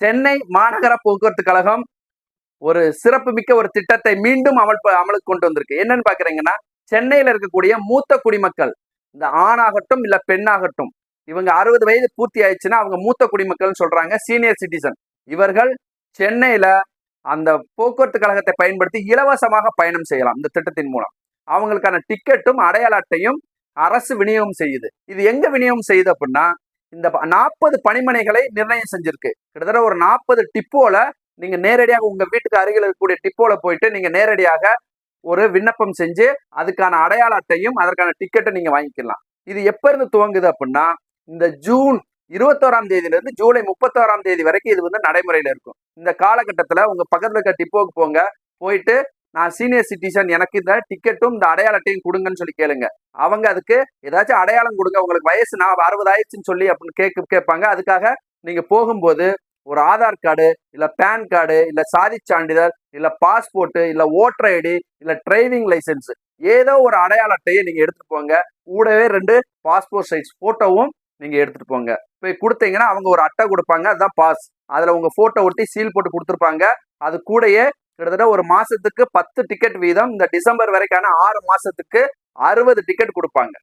சென்னை மாநகர போக்குவரத்து கழகம் ஒரு சிறப்பு மிக்க ஒரு திட்டத்தை மீண்டும் அமல் ப- அமலுக்கு கொண்டு வந்திருக்கு. என்னன்னு பாக்குறீங்கன்னா சென்னையில இருக்கக்கூடிய மூத்த குடிமக்கள் இந்த ஆணாகட்டும் இல்ல பெண்ணாகட்டும் இவங்க அறுபது வயது பூர்த்தி ஆயிடுச்சுன்னா அவங்க மூத்த குடிமக்கள்னு சொல்றாங்க சீனியர் சிட்டிசன் இவர்கள் சென்னையில அந்த போக்குவரத்து கழகத்தை பயன்படுத்தி இலவசமாக பயணம் செய்யலாம் இந்த திட்டத்தின் மூலம். அவங்களுக்கான டிக்கெட்டும் அடையாள அட்டையும் அரசு விநியோகம் செய்யுது. இது எங்க விநியோகம் செய்யுது அப்படின்னா இந்த நாற்பது பணிமனைகளை நிர்ணயம் செஞ்சிருக்கு. கிட்டத்தட்ட ஒரு நாற்பது டிப்போல நீங்க நேரடியாக உங்க வீட்டுக்கு அருகில் இருக்கக்கூடிய டிப்போல போயிட்டு நீங்க நேரடியாக ஒரு விண்ணப்பம் செஞ்சு அதுக்கான அடையாள அட்டையும் அதற்கான டிக்கெட்டை நீங்க வாங்கிக்கலாம். இது எப்ப இருந்து துவங்குது அப்படின்னா இந்த ஜூன் இருபத்தோராம் தேதியிலிருந்து ஜூலை முப்பத்தோராம் தேதி வரைக்கும் இது வந்து நடைமுறையில இருக்கும். இந்த காலகட்டத்துல உங்க பக்கத்துல இருக்க டிப்போக்கு போங்க போயிட்டு நான் சீனியர் சிட்டிசன் எனக்கு இந்த டிக்கெட்டும் இந்த அடையாள அட்டையும் கொடுங்கன்னு சொல்லி கேளுங்க. அவங்க அதுக்கு ஏதாச்சும் அடையாளம் கொடுங்க. உங்களுக்கு வயசு நான் அறுபது ஆயிடுச்சுன்னு சொல்லி அப்படின்னு கேட்க கேட்பாங்க. அதுக்காக நீங்க போகும்போது ஒரு ஆதார் கார்டு இல்ல பேன் கார்டு இல்ல சாதி சான்றிதழ் இல்ல பாஸ்போர்ட்டு இல்ல ஓட்டர் ஐடி இல்ல டிரைவிங் லைசன்ஸ் ஏதோ ஒரு அடையாள அட்டையை நீங்க எடுத்துட்டு போங்க. கூடவே ரெண்டு பாஸ்போர்ட் சைஸ் போட்டோவும் நீங்க எடுத்துட்டு போங்க. போய் கொடுத்தீங்கன்னா அவங்க ஒரு அட்டை கொடுப்பாங்க. அதுதான் பாஸ் அதுல உங்க போட்டோ ஒட்டி சீல் போட்டு கொடுத்துருப்பாங்க. அது கூடயே கிட்டத்தட்ட ஒரு மாசத்துக்கு பத்து டிக்கெட் வீதம் இந்த டிசம்பர் வரைக்கான ஆறு மாசத்துக்கு அறுபது டிக்கெட் கொடுப்பாங்க.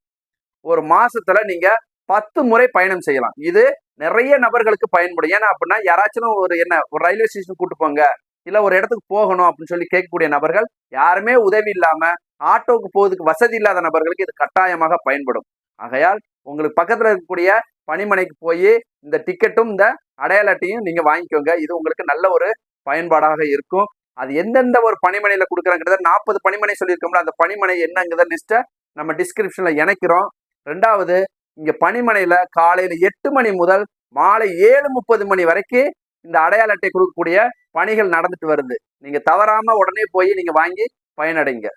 ஒரு மாசத்துல நீங்க பத்து முறை பயணம் செய்யலாம். இது நிறைய நபர்களுக்கு பயன்படும். ஏன்னா அப்படின்னா யாராச்சும் ஒரு என்ன ஒரு ரயில்வே ஸ்டேஷன் கூட்டு போங்க இல்ல ஒரு இடத்துக்கு போகணும் அப்படின்னு சொல்லி கேட்கக்கூடிய நபர்கள் யாருமே உதவி இல்லாம ஆட்டோவுக்கு போவதுக்கு வசதி இல்லாத நபர்களுக்கு இது கட்டாயமாக பயன்படும். ஆகையால் உங்களுக்கு பக்கத்துல இருக்கக்கூடிய பணிமனைக்கு போய் இந்த டிக்கெட்டும் இந்த அடையாள அட்டையும் நீங்க வாங்கிக்கோங்க. இது உங்களுக்கு நல்ல ஒரு பயன்பாடாக இருக்கும். அது எந்தெந்த ஒரு பணிமனையில கொடுக்குறாங்கிறத நாற்பது பணிமனை சொல்லியிருக்கோம்ல அந்த பணிமனை என்னங்கிறத லிஸ்ட்டை நம்ம டிஸ்கிரிப்ஷன்ல இணைக்கிறோம். ரெண்டாவது இங்க பணிமனையில காலையில எட்டு மணி முதல் மாலை ஏழு முப்பது மணி வரைக்கும் இந்த அடையாள அட்டை கொடுக்கக்கூடிய பணிகள் நடந்துட்டு வருது. நீங்க தவறாம உடனே போய் நீங்க வாங்கி பயனடைங்க.